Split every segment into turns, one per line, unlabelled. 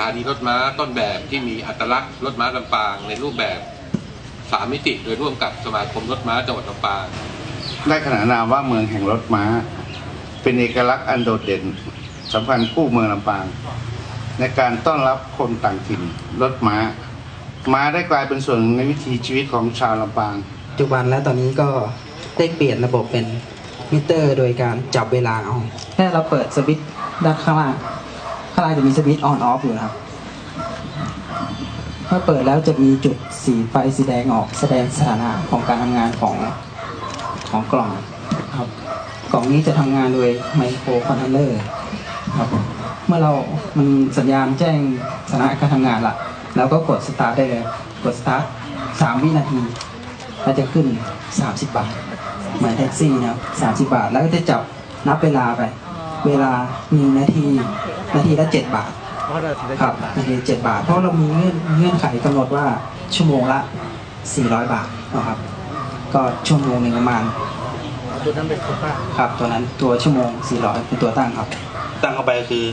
ถานีรถม้าต้นแบบที่มีอัตลักษณ์รถม้าลำปางในรูปแบบสามมิติโดยร่วมกับสมาคมรถม้าจังหวัดลำปาง
ได้ขนานนามว่าเมืองแห่งรถม้า เป็นเอกลักษณ์อันโดดเด่นสำคัญคู่เมืองลำปาง ในการต้อนรับคนต่างถิ่นรถม้า ม้าได้กลายเป็นส่วนหนึ่งในวิถีชีวิตของชาวลำปาง
ปัจจุบันแล้วตอนนี้ก็ได้เปลี่ยนระบบเป็นมิเตอร์ โดยการจับเวลาเอาแค่เราเปิดสวิตช์ด้านข้างล่าง ข้างล่างจะมีสวิตช์ออนออฟอยู่นะครับ เมื่อเปิดแล้วจะมีจุดสีไฟสีแดงออกแสดงสถานะของการทำงานของของกล่องครับ กล่องนี้จะทำงานโดยไมโครคอนโทรลเลอร์ครับ เมื่อเรามันสัญญาณแจ้งสถานะการทำงานละเราก็กดสตาร์ทได้เลย กดสตาร์ทสามวินาทีก็จะขึ้น 30 บาทเหมือนแท็กซี่นะครับ30 บาท แล้วก็จะจับนับเวลาไป เวลาหนึ่งนาที นาทีละ7บาทครับนาที7บาท เพราะเรามีเงื่อนเงื่อนไขกำหนดว่าชั่วโมงละ400บาทนะครับ ก็ชั่วโมงหนึ่งประมาณ
ตัวนั้นเป็นโคต้า
ครับ ตัวนั้นตัวชั่วโมง400เป็นตัวตั้งครับ
ตั้งเข้าไปก็คือ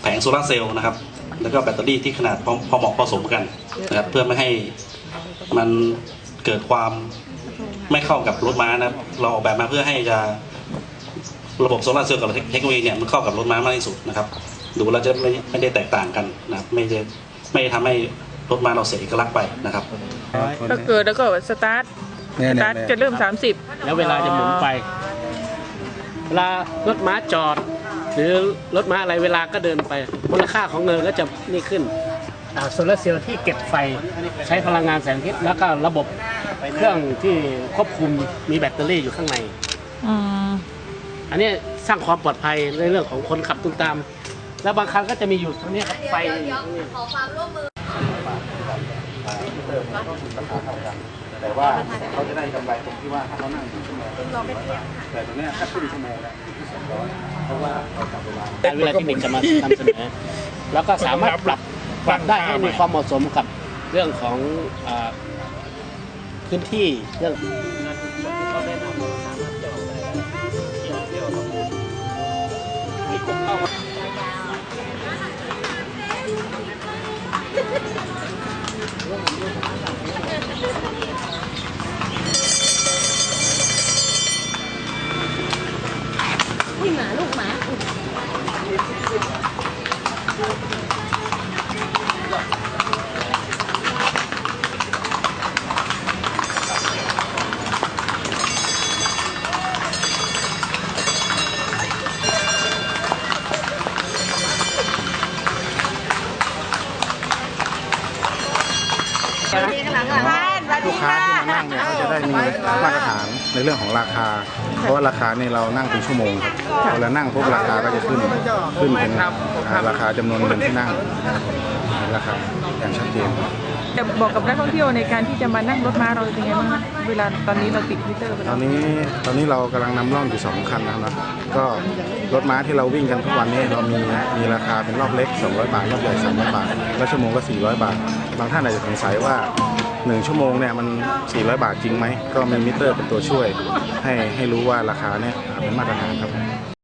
แผงโซลาร์เซลล์นะครับ แล้วก็แบตเตอรี่ที่ขนาดพอพอเหมาะพอสมกันนะครับเพื่อไม่ให้มันเกิดความไม่เข้ากับรถม้านะครับ เราออกแบบมาเพื่อให้จะระบบโซลาร์เซลล์กับเทคโนโลยีเนี่ยมันเข้ากับรถม้ามากที่สุดนะครับ ดูแล้วจะไม่ไม่ได้แตกต่างกันนะครับไม่ได้ไม่ได้ทำให้รถม้าเราเสียเอกลักษณ์ไปนะครับ
ก็เกิดแล้วก็สตาร์ทสตาร์ทจะเริ่ม 30
แล้วเวลาจะหมุนไป เวลารถม้าจอด หรือรถม้าอะไรเวลาก็เดินไปมูลค่าของเงินก็จะนี่ขึ้นโซลาร์เซลล์ที่เก็บไฟใช้พลังงานแสงอาทิตย์แล้วก็ระบบเครื่องที่ควบคุมมีแบตเตอรี่อยู่ข้างใน
อืม
อันนี้สร้างความปลอดภัยในเรื่องของคนขับตุ้มตาม แล้วบางครั้งก็จะมีอยู่ตรงนี้ครับไฟ
แต่ว่าเขาจะได้กำไรตรงที่ว่าถ้าเขานั่งหนึ่ชั่วโมงแต่ตรงนี้ถ้าครึ่งชั่วโมงแล้วเพราะว่าเราจับเวลา
แต่เวลาเทคนิคจะมานำเสนอแล้วก็สามารถปรับปรับได้ให้มีความเหมาะสมกับเรื่องของพื้นที่เรื่อง
อุ้ยหมาลูกหมา Ui mà lúc mà.
给个两个两个 ลูกค้าที่มานั่งเนี่ยเขาจะได้มีมาตรฐานในเรื่องของราคา เพราะว่าราคาเนี่ยเรานั่งเป็นชั่วโมงครับเวลานั่งปุ๊บราคาก็จะขึ้นขึ้นเป็นอ่าราคาจำนวนเงินที่นั่งราคาอย่างชัดเจน
แต่บอกกับนักท่องเที่ยวในการที่จะมานั่งรถม้าเราเป็นไงบ้างคะเวลาตอนนี้เราติดมิเตอร์ไป
ต
แล้
อ
วน
นี้ตอนนี้เรากำลังนำร่องอยู่สองคันนะครับนะก็รถม้าที่เราวิ่งกันทุกวันนี้เรามีมีราคาเป็นรอบเล็ก 200 บาทรอบใหญ่300บาทแล้วชั่วโมงก็400 บาท บางท่านอาจจะสงสัยว่า 1ชั่วโมงเนี่ยมัน 400 บาทจริงไหม ก็มีมิเตอร์เป็นตัวช่วย ให้ให้รู้ว่าราคาเนี่ยเป็นมาตรฐานครับ